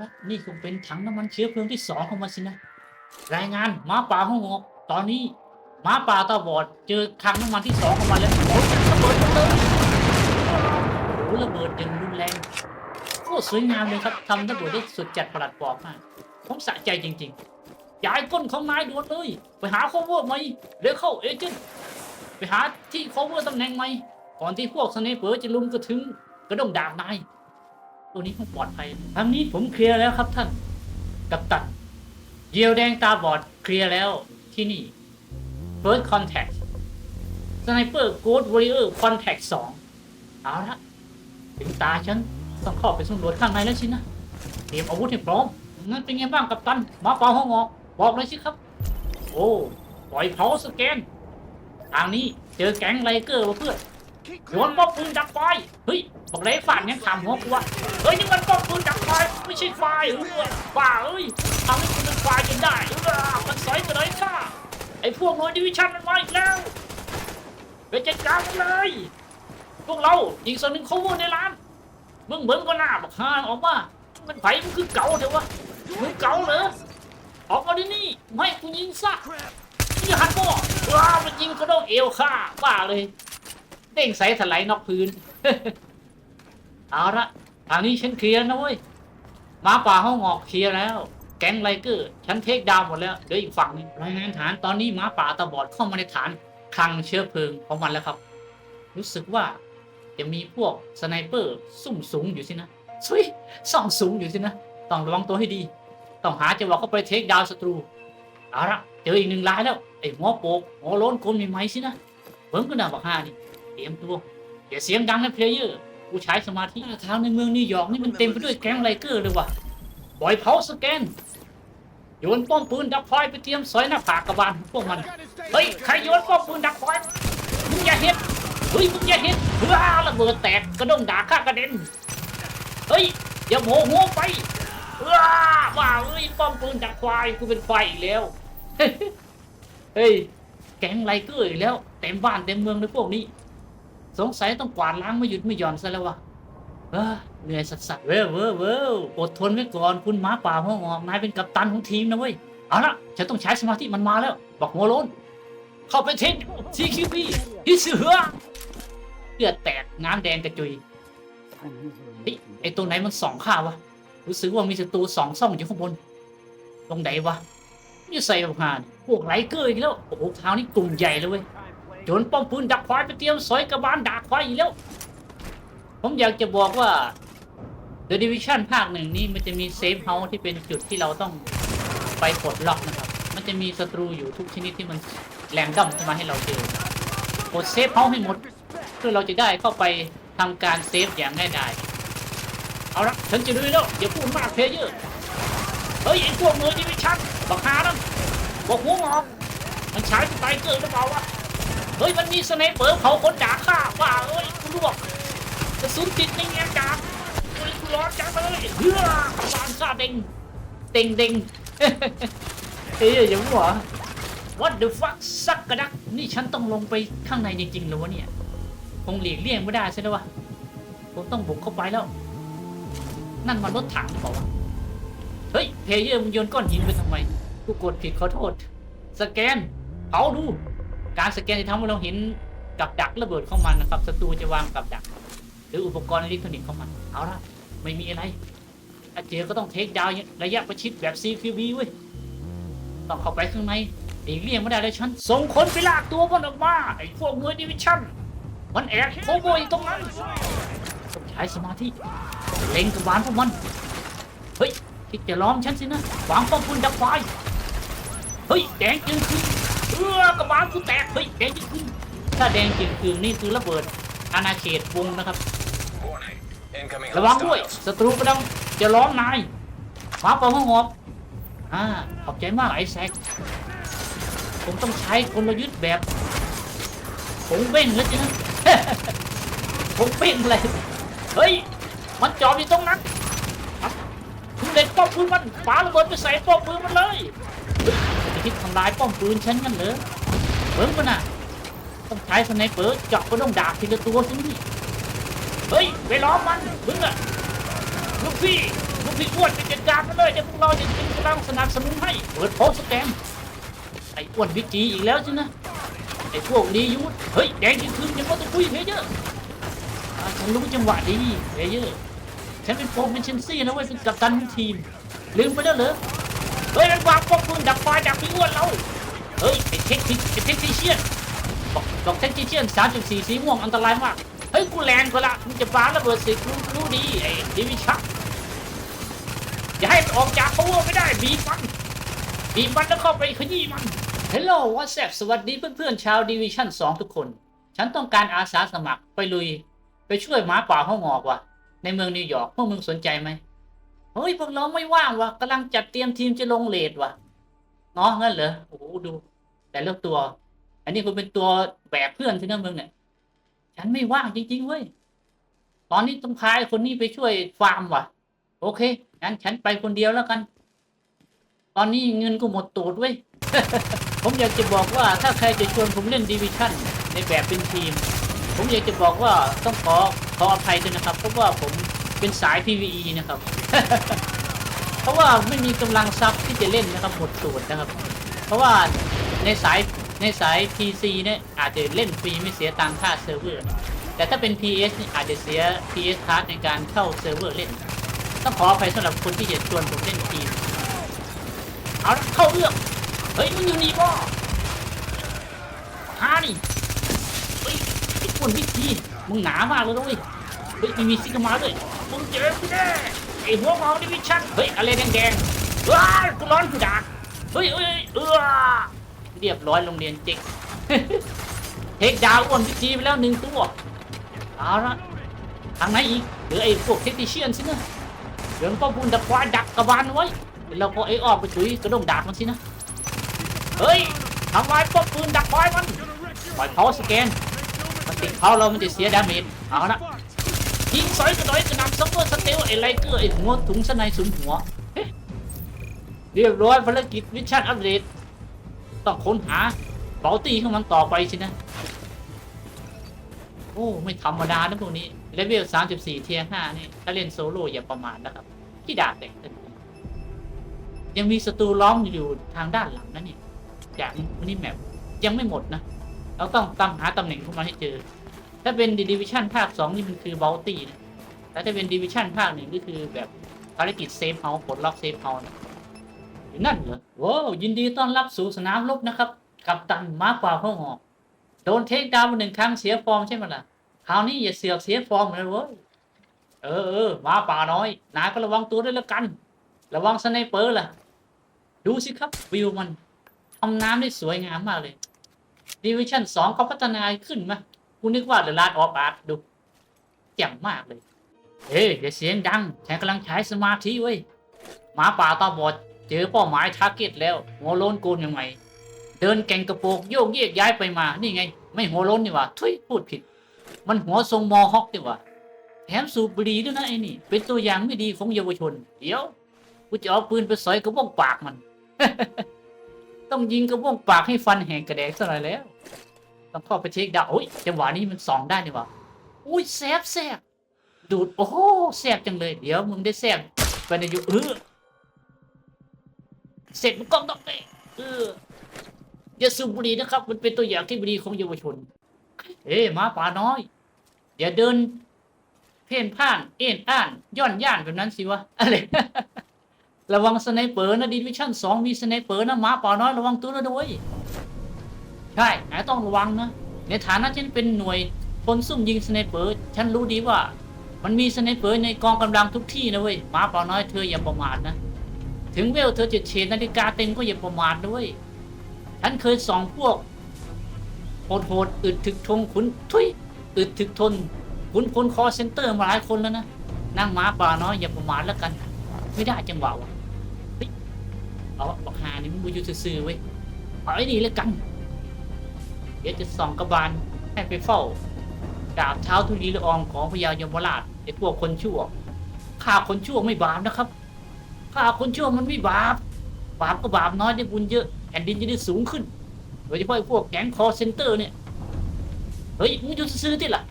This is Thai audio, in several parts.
ละนี่คงเป็นถังน้ำมันเชื้อเพลิงที่สองของมันสินะ รายงานหมาป่าห้องอกตอนนี้หมาป่าตาบอดเจอถังน้ำมันที่สองของมันแล้วโอ้ยระเบิดเลยโอ้โหระเบิดอย่างรุนแรงโคตรสวยงามเลยครับทำระเบิดได้สุดจัดประหลัดบอกมากผมสะใจจริงๆย้ายก้นของนายด่วนเลย ไปหา cover ไหมเร็วเข้าเอเจนต์ไปหาที่ cover ตำแหน่งไหมก่อนที่พวกสเนเปอร์จะลุมกระถึงกระดงดาบนาย ตัวนี้คงปลอดภัยทางนี้ผมเคลียร์แล้วครับท่าน กับตันเยียวแดงตาบอดเคลียร์แล้วที่นี่ First Contact Sniper Ghost Warrior Contact 2 เอาละถึงตาฉันต้องเข้าไปสำรวจข้างในแล้วสินะเตรียมอาวุธให้พร้อมงั้นเป็นไงบ้างกับตันมาเป่าห้องออก บอกเลยสิครับ โอ้ปล่อยเผาสแกนทางนี้เจอแก๊งไลเกอร์มาเพื่อนโยนป้อมปืนดักไฟเฮ้ย บอกเลยฝาดเนี่ยขำหัวกูวะเฮ้ยนี่มันป้อมปืนดักไฟไม่ใช่ไฟเออบ้าเอ้ยทำให้คุณเป็นไฟจนได้เออมันสอยไปเลยค่ะไอ้พวกหน่วยดิวิชั่นมันมาอีกแล้วไปจัดการมันเลย พวกเราอีกส่วนหนึ่งเขาวนในร้านมึงเบิ้งก็หน้าบอกฮาออกมา มันไผ่มันคือเก่าเถอะวะมึงเก่าเหรอออกมาดินี่ไม่กูยิงซะนี่หันบ่ว้าวมันยิงก็ต้องเอวฆ่าบ้าเลย เด้งใส่ถลายนอกพื้น เอาละทางนี้ฉันเคลียร์นะเว้ยมาป่าห้องออกเคลียร์แล้ว แก๊งไลเกอร์ฉันเทคดาวหมดแล้วเดี๋ยวอีกฝั่งนึงรายงานฐานตอนนี้หมาป่าตาบอดเข้ามาในฐานคลังเชื้อเพลิงของมันแล้วครับ รู้สึกว่าจะมีพวกสไนเปอร์ซุ่มสูงอยู่สินะซุยส่องสูงอยู่สินะต้องระวังตัวให้ดี ต้องหาจังหวะเข้าไปเทคดาวศัตรูเอาละเจออีกหนึ่งรายแล้วไอ้หัวโปกหัวโล้นกลมใหมสินะเบิ่งก็น่าบอกห้านี่เตรียมตัวอย่าเสียงดังนะเพลเยอร์ กูใช้สมาธิทางในเมืองนิวยอร์กนี่มันเต็มไปด้วยแก๊งไลเกอร์เลยว่ะปล่อยเผาสแกนโยนป้อมปืนดักไฟไปเตรียมสอยหน้าผากกระบาลของพวกมัน เฮ้ยใครโยนป้อมปืนดักไฟมึงอย่าเห็นเฮ้ยมึงอย่าเห็นว้าระเบิดแตกกระด้งด่าข้ากระเด็น เฮ้ยอย่าโมโหไปว้าว้าเอ้ยป้อมปืนดักไฟกูเป็นไฟอีกแล้ว เฮ้ยแก๊งไลเกอร์อีกแล้ว เต็มบ้านเต็มเมืองเลยพวกนี้ สงสัยต้องกวาดล้างไม่หยุดไม่หย่อนซะแล้ววะเออเหนื่อยสัสเว้ยเว้ยเว้ยอดทนไว้ก่อนคุณหม้าป่าห้องออกนายเป็นกัปตันของทีมนะเว้ยเอาละฉันต้องใช้สมาธิมันมาแล้ว บอกหัวโลนเข้าไปเทนทีคิวบีฮิเสือเลือดแตกน้ำแดงกระจุยไอตัวไหนมันสองข้าวะรู้สึกว่ามีศัตรูสองซ่องอยู่ข้างบน ตรงไหนวะนี่ใส่ผ่านพวกไรเกอร์อีกแล้วโอ้โหเท้านี่กลุ่มใหญ่เลยเว้ย โจนป้อมปืนดักควายไปเตรียมสอยกระบาลดักควายอีกแล้ว ผมอยากจะบอกว่า The Division ภาคหนึ่งนี่มันจะมีเซฟเฮาส์ที่เป็นจุดที่เราต้องไปปลดล็อกนะครับ มันจะมีศัตรูอยู่ทุกชนิดที่มันแรงดั้มเข้ามาให้เราเจอกดเซฟเฮาส์ให้หมดเพื่อเราจะได้เข้าไปทำการเซฟอย่างง่ายดายเอาละฉันจะดูแล้วอย่าพูดมากเพลเยอร์เฮ้ยไอ้พวกมือดิวิชั่นบักฮานั่นบอกหัวงอกมันใช้สไตรเกอร์หรือเปล่าวะ เฮ้ยมันมีสไนเปอร์เผาคนด่าข้าว่าเอ้ยกูลวกกระสุนติดในเงี้ยจ่าเฮ้ยกูร้อนจังเลยเฮ้ยกำลังซาเด้งเด้งเด้งเฮ้ยอย่าหัว What the fuck สักกระดักนี่ฉันต้องลงไปข้างในจริงๆหรือวะเนี่ยคงหลีกเลี่ยงไม่ได้ใช่ไหมวะผมต้องบุกเข้าไปแล้ว นั่นมันรถถังหรือเปล่าวะเฮ้ยเพเยอร์มึงโยนก้อนหินไปทำไมกูกดผิดขอโทษ สแกนเผาดู การสแกนจะทำให้เราเห็นกับดักระเบิดของมันนะครับศัตรูจะวางกับดัก หรืออุปกรณ์อิเล็กทรอนิกส์ของมัน เอาละไม่มีอะไรถ้าเจอก็ต้องเทคดาวระยะประชิดแบบ CQB เว้ยต้องเข้าไปข้างในอีกเลี่ยงไม่ได้เลยฉันส่งคนไปลากตัวมันออกมาไอ้พวกมือดิวิชั่นมันแอบโคโบยตรงนั้นต้องใช้สมาธิเล็งกับบานพวกมันเฮ้ยคิดจะล้อมฉันสินะวางป้อมปืนดักไฟเฮ้ยแดงจึงคือ เออกระบาลกูแตกเฮ้ยแดงจึงถ้าแดงจึงคือนี่คือระเบิดอาณาเขตวงนะครับ ระวังด้วยศัตรูกำลังจะล้อมนายมาเป่าห้องออกอ่าขอบใจมากไอ้แซกผมต้องใช้กลยุทธ์แบบผมเบ้งแล้วจ้ะผมเบ้งเลยเฮ้ยมันจอดอยู่ตรงนั้นคุณเด็กป้อมปืนมันปาระเบิดไปใส่ป้อมปืนมันเลย คิดทำลายป้อมปืนฉันกันเหรอเบิ้งกันนะต้องใช้สไนเปอร์เจาะก็ต้องดาบทีละตัวสินี่เฮ้ยไปล้อมมันมึงอะลูกพี่ลูกพี่อ้วนไปจัดการมันเลยเดี๋ยวพวกเราจะเป็นกำลังสนับสนุนให้เปิดโพสต์สแกมไอ้อ้วนวิจีอีกแล้วใช่นะไอ้พวกดียุทธเฮ้ยแดงยิงขึ้นยังก็ต้องคุยเพเยอร์ฉันรู้จังหวะดีเพเยอร์ฉันเป็นโปรเมนเชนซี่นะเว้ยเป็นกัปตันทีมลืมไปแล้วเหรอ ดักไฟดักพี่อ้วนเรา เฮ้ยไอ้เทคนิคไอ้เทคนิเชียนบอกบอกเทคนิเชียน3.4สีม่วงอันตรายมาก เฮ้ยกูแรงกว่าละมึงจะปาระเบิดสิกูรู้ดีไอ้ดิวิชักอย่าให้มันออกจากตัวไม่ได้บีบมันบีบมันแล้วเข้าไปขยี้มัน Hello What's up สวัสดีเพื่อนๆชาวดิวิชั่น2ทุกคน ฉันต้องการอาสาสมัครไปลุย ไปช่วยหมาป่าห้องออกว่ะ ในเมืองนิวยอร์กพวกมึงสนใจไหมเฮ้ยพวกเราไม่ว่างว่ะกำลังจัดเตรียมทีมจะลงเลดว่ะ เนาะงั้นเหรอโอ้โหดู แต่เลือกตัว อันนี้คุณเป็นตัวแบกเพื่อนที่นั่นมึงเนี่ย ฉันไม่ว่างจริงๆเว้ยตอนนี้ต้องพาไอ้คนนี้ไปช่วยฟาร์มว่ะ โอเคงั้นฉันไปคนเดียวแล้วกัน ตอนนี้เงินก็หมดตูดเว้ยผมอยากจะบอกว่าถ้าใครจะชวนผมเล่นดิวิชั่นในแบบเป็นทีม ผมอยากจะบอกว่าต้องขอขออภัยด้วยนะครับ เพราะว่าผมเป็นสาย PVE นะครับ เพราะว่าไม่มีกำลังทรัพย์ที่จะเล่นนะครับหมดตูดนะครับ เพราะว่าในสายในสาย PC เนี่ยอาจจะเล่นฟรีไม่เสียตังค่าเซิร์ฟเวอร์ แต่ถ้าเป็น PS เนี่ยอาจจะเสีย PS Card ในการเข้าเซิร์ฟเวอร์เล่น ต้องขออภัยสำหรับคนที่จะชวนผมเล่นทีมเอาเข้าเรื่องเฮ้ยมึงอยู่นี่บ่ฮานี่เฮ้ยไอ้คนพิธีมึงหนามากเลยนะเว้ยเฮ้ยมีมีซิกมาด้วยมึงเจอกูแน่ ไอ้หัวเมาดิวิชั่นเฮ้ยอะไรแดงๆว้ากูร้อนกูดักเฮ้ยเฮ้ยเออเรียบร้อยโรงเรียนเจ๊งเทคดาวอ้วนพิธีไปแล้วหนึ่งตัวเอาละทางไหนอีกหรือไอ้พวกเทคนิเชียนสินะเดี๋ยวก็บุญดักควายดักกระบาลไว้แล้วก็ไอ้ออกไปจุยกระดงดากมันสินะเฮ้ยทำลายป้อมปืนดักควายมันปล่อยเผาสแกนมันติดเผาเรามันจะเสียดาเมจเอาละ ยิงสอยกระดอยกระนำซัมเมอร์สเตลไอ้ไรเกอร์ไอ้หัวถุงสนายสุนหัวเฮ้ยเรียบร้อยภารกิจมิชชั่นอัปเดตต้องค้นหาเป๋าตีของมันต่อไปสินะ โอ้ ไม่ธรรมดานะพวกนี้เลเวล34เทียร์5นี่ ถ้าเล่นโซโล่อย่าประมาทนะครับที่ดาบแตกตึ้งยังมีศัตรูล้อมอยู่ทางด้านหลังนะเนี่ยจากมินิแมปยังไม่หมดนะ เราต้องตามหาตำแหน่งของมันให้เจอ ถ้าเป็นดิวิชั่นภาค2นี่มันคือเบลตี้นะแต่ถ้าเป็นดิวิชั่นภาคหนึ่งก็คือแบบภารกิจเซฟเฮาส์ปลดล็อกเซฟเฮาส์นะอยู่นั่นเหรอว้ยินดีต้อนรับสู่สนามรบนะครับ กับตันม้าป่าห้องหอกโดนเทคดาวน์มาหนึ่งครั้งเสียฟอร์มใช่ไหมล่ะคราวนี้อย่าเสือกเสียฟอร์มเลยเว้ยเออเออมาป่าน้อยนายก็ระวังตัวด้วยละกัน ระวังสไนเปอร์ล่ะ ดูสิครับวิวมันทำน้ำได้สวยงามมากเลยดิวิชั่นสองเขาพัฒนาขึ้นมา กูนึกว่าเดอะลาดออฟอาร์ตดูแจ่มมากเลย เฮ้ยอย่าเสียงดัง ฉันกำลังใช้สมาธิเว้ยหมาป่าตาบอดเจอเป้าหมายทาร์เก็ตแล้วหัวโลนโกนยังไง เดินแก่งกระโปงโยกเยกย้ายไปมา นี่ไง ไม่หัวโล้นนี่ว่าทุยพูดผิด มันหัวทรงมอฮอกนี่ว่าแถมสูบบุหรี่ด้วยนะไอ้นี่ เป็นตัวอย่างไม่ดีของเยาวชน เดี๋ยวกูจะเอาปืนไปสอยกระบอกปากมัน ต้องยิงกระบอกปากให้ฟันแหงกระแดกซะหน่อยแล้ว ต้องเข้าไปเช็คดาวโอ้ยจังหวะนี้มันสองได้นี่ว่าอุ้ยแสบแสบดูดโอ้โหแสบจังเลย เดี๋ยวมึงได้แสบไปในอยู่เออเสร็จมันกล้องต้องเตะเอออย่าสูบบุหรี่นะครับ มันเป็นตัวอย่างที่ไม่ดีของเยาวชนเอ๊ะมาป่าน้อย อย่าเดิน เพ่นพ่าน เอ็นอ่าน ย่อนย่านแบบนั้นสิวะอะไรระวังสไนเปอร์นะดิวิชั่นสองมีสไนเปอร์นะหมาป่าน้อยระวังตัวนะด้วย ช่นายต้องระวังนะ ในฐานะฉันเป็นหน่วยคนซุ่มยิงสไนเปอร์ ฉันรู้ดีว่า มันมีสไนเปอร์ในกองกำลังทุกที่นะเว้ยมาเปล่าน้อยเธออย่าประมาทนะ ถึงเวลเธอจะเฉดนาฬิกาเต็มก็อย่าประมาทด้วย ฉันเคยส่องพวกโหดโหดๆอึดถึกทนขุนทุยอึดถึกทนขุนพลคอเซ็นเตอร์มาหลายคนแล้วนะนั่งหมาป่าน้อยอย่าประมาทแล้วกัน ไม่ได้จังหวะวะเอาบอกหานี่มึงบูยูซื่อๆเว้ยเอาไอ้นี่แล้วกัน เดี๋ยวจะส่องกระบาลให้ไปเฝ้าดาบเท้าทุลีละอองของพญายมราชไอ้พวกคนชั่วฆ่าคนชั่วไม่บาปนะครับฆ่าคนชั่วมันไม่บาปบาปก็บาปน้อยได้บุญเยอะแผ่นดินจะได้สูงขึ้น โดยเฉพาะพวกแก๊งคอเซนเตอร์เนี่ยเฮ้ยมึงอยู่ซื้อที่ล่ะ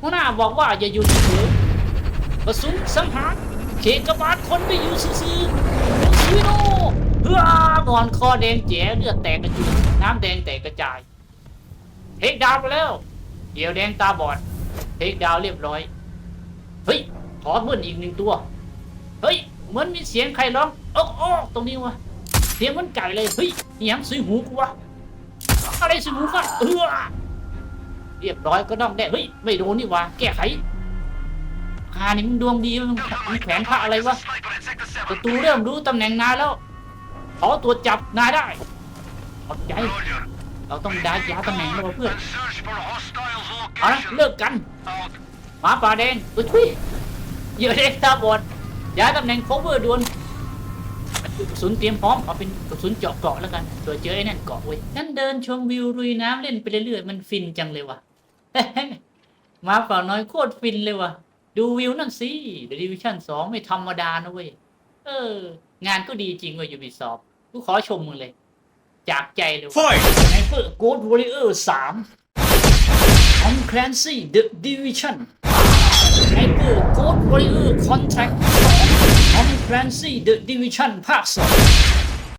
หัวหน้าบอกว่าอย่าอยู่เฉยๆกระสุนสังหารเขกบาลคนไม่อยู่ซื่อๆชีวิโนเพื่องอนคอแดงแจ๋เลือดแตกกระจุยน้ำแดงแตกกระจาย เทคดาวไปแล้ว เดี๋ยวแดงตาบอด เทคดาวเรียบร้อย เฮ้ย ขอเบิ้ลอีกหนึ่งตัว เฮ้ย เหมือนมีเสียงใครร้องโอ๊กโอ๊กตรงนี้วะ เสียงเหมันไก่เลย เฮ้ยเสียงสุยหูกูวะ อะไรสุยหูกันเออเรียบร้อยก็ต้องได้ เฮ้ย ไม่โดนนี่วะ แก้ไขหานี่มึงดวงดีมึงแขวนพระอะไรวะประตูเริ่มรู้ตำแหน่งนายแล้ว ขอตรวจจับนายได้ขอบใจ เราต้องได้ยาตำแหน่งแล้ววะเพื่อน Search for hostiles เอาละเลิกกันหมาป่าแดงเอ้ยทุยเหยื่อเด็กตาบอดย้ายตำแหน่ง cover ด่วนกระสุนเตรียมพร้อมเอาเป็นกระสุนเจาะเกาะแล้วกันเผื่อเจอไอ้นั่นเกาะเว้ยนั่นเดินชมวิวลุยน้ำเล่นไปเรื่อยๆมันฟินจังเลยว่ะหมาป่าน้อยโคตรฟินเลยว่ะดูวิวนั่นสิ The Division 2ไม่ธรรมดานะเว้ยเออ งานก็ดีจริงเว้ย Ubisoft กูขอชมมึงเลย จากใจเลยว่ะ Fight! ไนเปอร์โกดวอริเออร์สามออมแคลนซี่เดอะดิวิชั่นไนเปอร์โกดวอริเออร์คอนแทคออมแคลนซี่เดอะดิวิชั่นภาคสอง